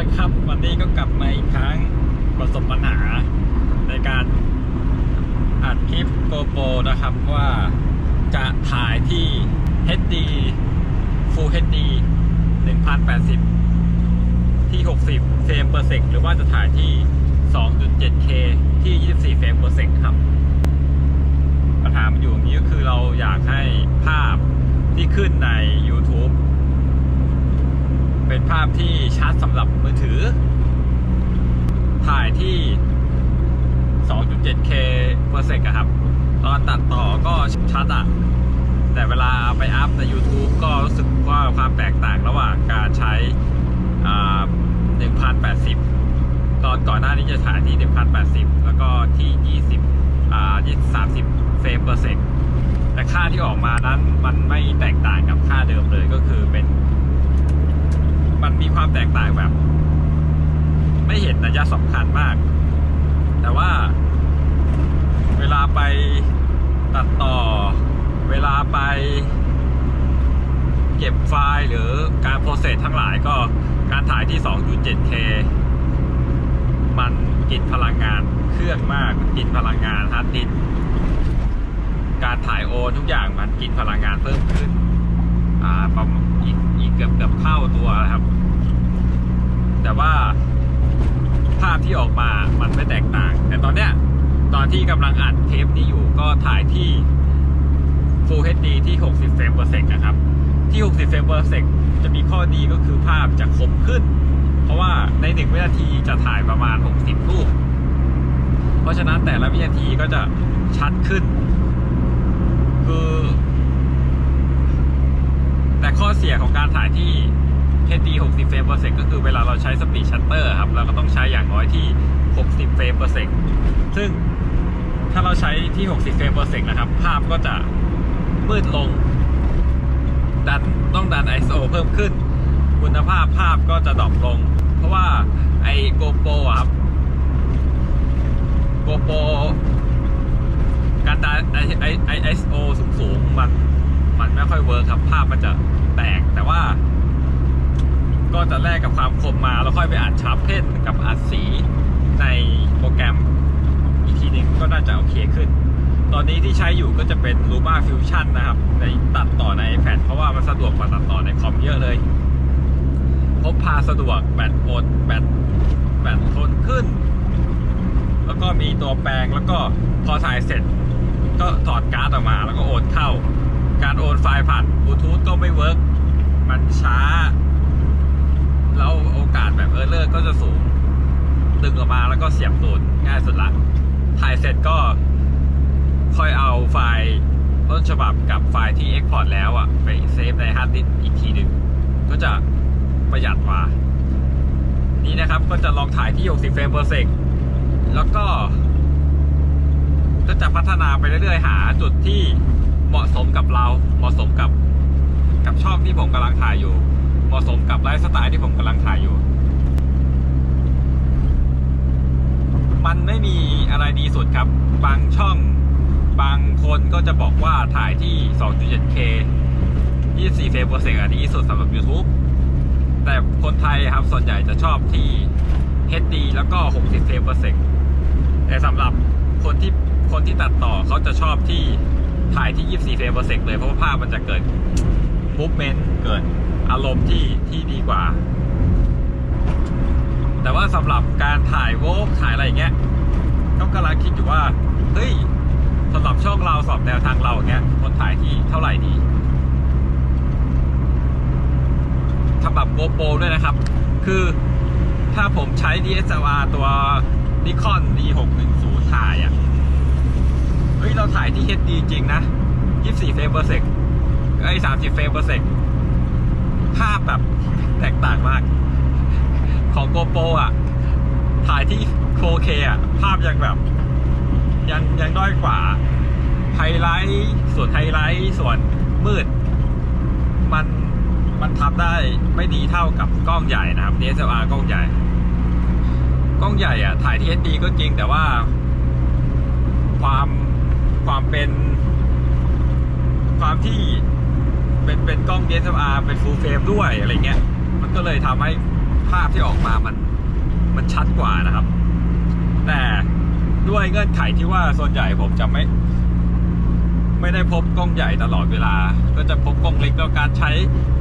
ละครับ วันนี้ก็กลับมาอีกครั้งประสบปัญหาในการอัดคลิป GoPro นะครับว่าจะถ่ายที่ HD Full HD 1080 ที่ 60 เฟรมเปอร์เซกหรือว่าจะถ่ายที่ 2.7K ที่ 24 เฟรมเปอร์เซกครับ ปัญหามันอยู่ตรงนี้ก็คือเราอยากให้ภาพที่ขึ้นใน YouTube เป็นภาพที่ชัดสำหรับมือถือ ถ่ายที่ 2.7K เปอร์เซกอครับ ตอนตัดต่อก็ชัดอะแต่เวลาไปอัพใน YouTube ก็รู้สึกว่าความแตกต่างระหว่างการใช้ 1080 ตอนก่อนหน้านี้จะถ่ายที่ 1080 แล้วก็ที่ 20อ่า20 30 เฟรมเปอร์เซกแต่ค่าที่ออกมานั้นมันไม่แตกต่างกับค่าเดิมเลยก็คือเป็น มันมีความแตกต่างแบบ ไม่เห็นนัยสำคัญมาก แต่ว่า เวลาไปตัดต่อ เวลาไป เก็บไฟล์หรือการโปรเซสทั้งหลายก็การถ่ายที่ 2.7K มันกินพลังงานเครื่องมากกินพลังงานฮาร์ดดิสการถ่ายโอนทุกอย่างมันกินพลังงานเพิ่มขึ้น อ่าประมาณอีกเกือบเกือบเท่าตัวครับ แต่ว่าภาพที่ออกมามันไม่แตกต่าง แต่ตอนเนี้ยตอนที่กำลังอัดเทปนี้อยู่ก็ถ่ายที่ Full HD ที่ 60 เฟรม per second นะครับ ที่ 60 เฟรม per second จะมีข้อดีก็คือภาพจะคมขึ้น เพราะว่าใน1วินาทีจะถ่ายประมาณ 60 รูป เพราะฉะนั้นแต่ละวินาทีก็จะชัดขึ้น คือ เสียของการถ่ายที่ HD 60 เฟรม per second ก็คือเวลาเราใช้สปีดชัตเตอร์ครับเราก็ต้องใช้อย่างน้อยที่ 60 เฟรม per second ซึ่งถ้าเราใช้ที่ 60 เฟรม per second นะครับ ภาพก็จะมืดลง ดันต้องดัน ISO เพิ่มขึ้น คุณภาพภาพก็จะดรอปลง เพราะว่าไอ้ GoPro ครับ GoPro การดัน ISO สูงๆมัน อครับภาพมันจะแตกแต่ว่า ก็จะแลกกับความคมมาแล้วค่อยไปอัดชาร์ปเพนกับอัดสีในโปรแกรมอีกทีหนึงก็น่าจะโอเคขึ้น ตอนนี้ที่ใช้อยู่ก็จะเป็น Luma Fusion นะครับในตัดต่อใน iPad เพราะว่ามันสะดวกกว่าตัดต่อในคอมเยอะเลยพกพาสะดวกแบตโอนแบตแบตทนขึ้น แล้วก็มีตัวแปลงแล้วก็พอถ่ายเสร็จ ก็ถอดการ์ดออกมาแล้วก็โอนเข้า การโอนไฟล์ผ่านบลูทูธก็ไม่เวิร์กมันช้า แล้วโอกาสแบบเออร์เลอร์ก็จะสูง ดึงออกมาแล้วก็เสียบตูดง่ายสุดละ ถ่ายเสร็จก็ค่อยเอาไฟล์ต้นฉบับกับไฟล์ที่ Export แล้วอะไปเซฟในฮาร์ดดิสก์อีกทีหนึ่งก็จะประหยัดกว่า นี่นะครับก็จะลองถ่ายที่ 60 เฟรม per sec แล้วก็ ก็จะพัฒนาไปเรื่อยๆ หาจุดที่ เหมาะสมกับเรา เหมาะสมกับกับช่องที่ผมกำลังถ่ายอยู่ เหมาะสมกับไลฟ์สไตล์ที่ผมกำลังถ่ายอยู่ มันไม่มีอะไรดีสุดครับ บางช่องบางคนก็จะบอกว่าถ่ายที่ 2.7K 24เฟรม per second อันนี้สุดสำหรับ YouTube แต่คนไทยครับส่วนใหญ่จะชอบที่ HD แล้วก็ 60เฟรม per second แต่สำหรับคนที่คนที่ตัดต่อเขาจะชอบที่ ถ่ายที่ 24 เฟรม per second เลย เพราะว่าภาพมันจะเกิด movement เกิดอารมณ์ที่ที่ดีกว่า แต่ว่าสำหรับการถ่ายโวกถ่ายอะไรอย่างเงี้ยก็กำลังคิดอยู่ว่า เฮ้ยสำหรับช่องเราสอบแนวทางเราอย่างเงี้ยคนถ่ายที่เท่าไหร่ดีสำหรับ GoPro ด้วยนะครับ คือถ้าผมใช้ DSLR ตัว Nikon D610 ถ่ายอะ่ะ เฮ้ยเราถ่ายที่ HD จริงนะ 24 เฟรม per sec ไอ้30 เฟรม per sec ภาพแบบแตกต่างมาก ของ GoPro อะ ถ่ายที่ 4K อะ ภาพยังแบบ ยังยังด้อยกว่า ไฮไลท์ ส่วนไฮไลท์ ส่วนมืด มันมันทำได้ไม่ดีเท่ากับกล้องใหญ่นะครับ DSLR กล้องใหญ่ กล้องใหญ่อะ ถ่ายที่ HD ก็จริงแต่ว่า ความ ความเป็น ความที่ เป็นกล้อง DSLR เป็น full frame ด้วยอะไรเงี้ย มันก็เลยทำให้ภภาพที่ออกมามันมันชัดกว่านะครับ แต่ด้วยเงื่อนไขที่ว่าส่วนใหญ่ผมจะไม่ไม่ได้พบกล้องใหญ่ตลอดเวลา ก็จะพบกล้องเล็กแล้วการใช้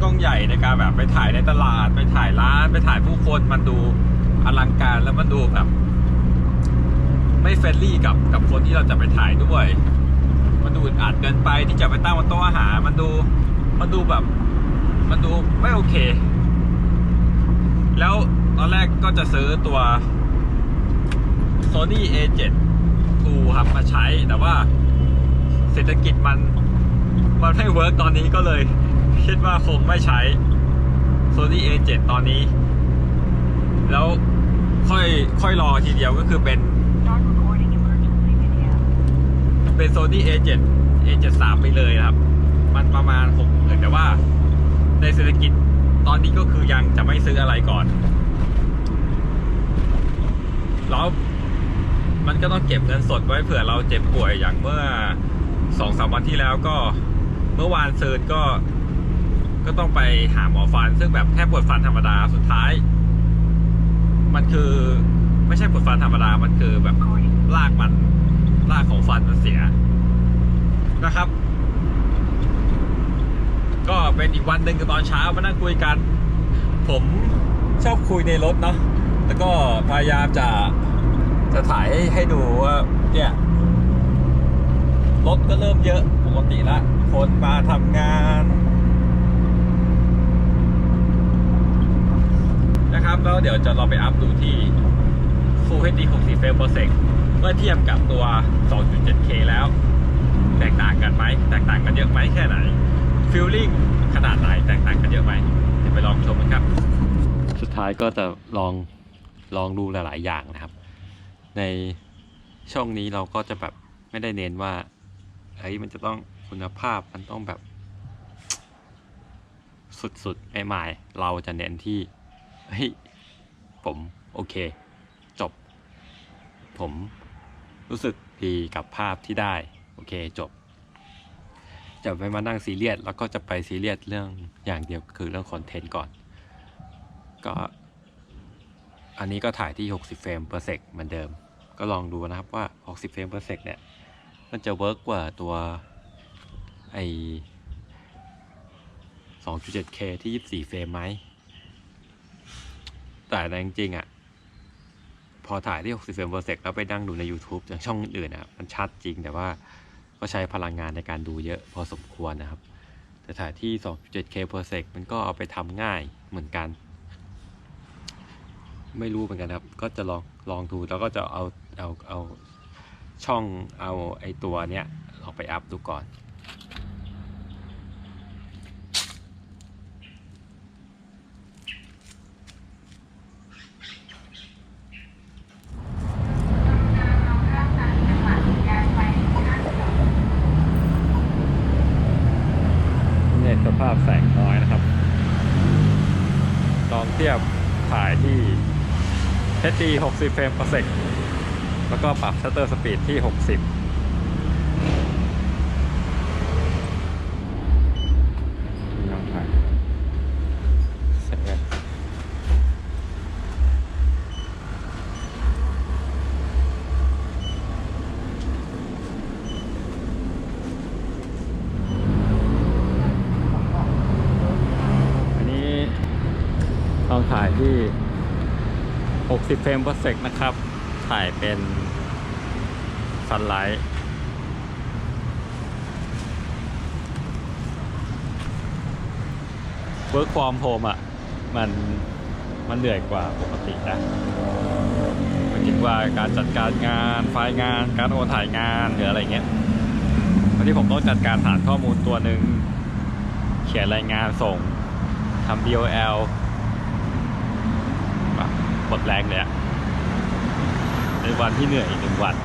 กล้องใหญ่ในการแบบไปถ่ายในตลาด ไปถ่ายร้าน ไปถ่ายผู้คนมันดูอลังการแล้วมันดูแบบ ไม่เฟรนลี่กับกับคนที่เราจะไปถ่ายด้วย มันดูอึดอัดเกินไปที่จะไปตั้งบนโต๊ะอาหารมันดู มันดูแบบ มันดูไม่โอเค แล้วตอนแรกก็จะซื้อตัว Sony A7 II ครับมาใช้แต่ว่าเศรษฐกิจมัน มันไม่เวิร์กตอนนี้ก็เลย คิดว่าคงไม่ใช้ Sony A7 ตอนนี้ แล้วค่อยค่อยรอทีเดียวก็คือเป็นเป็น Sony A7 A73 ไปเลยครับ มันประมาณ6กหมื่นแต่ว่าในเศรษฐกิจตอนนี้ก็คือยังจะไม่ซื้ออะไรก่อน แล้วมันก็ต้องเก็บเงินสดไว้เผื่อเราเจ็บป่วยอย่างเมื่อสองสามวันที่แล้วก็เมื่อวานซืนก็ก็ต้องไปหาหมอฟัน ซึ่งแบบแค่ปวดฟันธรรมดาสุดท้าย มันคือไม่ใช่ปวดฟันธรรมดา มันคือแบบ Recording. รากมันรากของฟันมันเสียนะครับ ก็เป็นอีกวันหนึ่งกับตอนเช้ามานั่งคุยกัน ผมชอบคุยในรถเนาะแล้วก็พยายามจะจะถ่ายให้ให้ดูว่าเนี่ยรถก็เริ่มเยอะปกติละ คนมาทำงานนะครับแล้วเดี๋ยวจะเราไปอัพดูที่ Full HD 60 frame per second เมื่อเทียบกับตัว 2.7K แล้ว แตกต่างกันไหม แตกต่างกันเยอะไหมแค่ไหน ฟีลลิ่งขนาดไหนแตกต่างกันเยอะไหมเดี๋ยวไปลองชมกันครับ สุดท้ายก็จะลองลองดูหลาย ๆ อย่างนะครับ ในช่องนี้เราก็จะแบบไม่ได้เน้นว่าเฮ้ยมันจะต้องคุณภาพมันต้องแบบ สุดๆไม่หมายๆเราจะเน้นที่เฮ้ยผมโอเค จบ ผมรู้สึกดีกับภาพที่ได้ โอเคจบ จะไม่มานั่งซีเรียสแล้วก็จะไปซีเรียสเรื่องอย่างเดียวคือเรื่องคอนเทนต์ก่อน ก็อันนี้ก็ถ่ายที่ 60 เฟรม per sec เหมือนเดิม ก็ลองดูนะครับว่า 60 เฟรม per sec เนี่ย มันจะเวิร์กกว่าตัวไอ 2.7K ที่ 24 เฟรมไหม แต่ในจริงๆอะ พอถ่ายที่ 60 เฟรม per sec แล้วไปนั่งดูใน YouTube อย่างช่องอื่นๆอะ มันชัดจริงแต่ว่า ก็ใช้พลังงานในการดูเยอะพอสมควรนะครับ แต่ถ่ายที่ 2.7K per sec มันก็เอาไปทำง่ายเหมือนกัน ไม่รู้เหมือนกันครับ ก็จะลองลองดูแล้วก็จะเอาเอาเอาช่องเอาไอตัวเนี้ยออกไปอัพดูก่อน เนี่ยสภาพแสงน้อยนะครับ ล องเทียบถ่ายที่ HD 60 เฟรม per sec แล้วก็ปรับชัตเตอร์สปีดที่ 60 ลองถ่ายเสร็จแล้วอันนี้ลองถ่ายที่ 60 เฟรม per sec นะครับ ถ่ายเป็นซันไลท์เวิร์กฟอร์มโฮมอะ มันมันเหนื่อยกว่าปกตินะมันคิดว่าการจัดการงานไฟล์งาน การโอนถ่ายงานหรืออะไรเงี้ยวันที่ผมต้องจัดการฐานข้อมูลตัวหนึ่งเขียนรายงานส่งทำ DOL หมดแรงเลยอะในวันที่เหนื่อยอีกหนึ่งวัน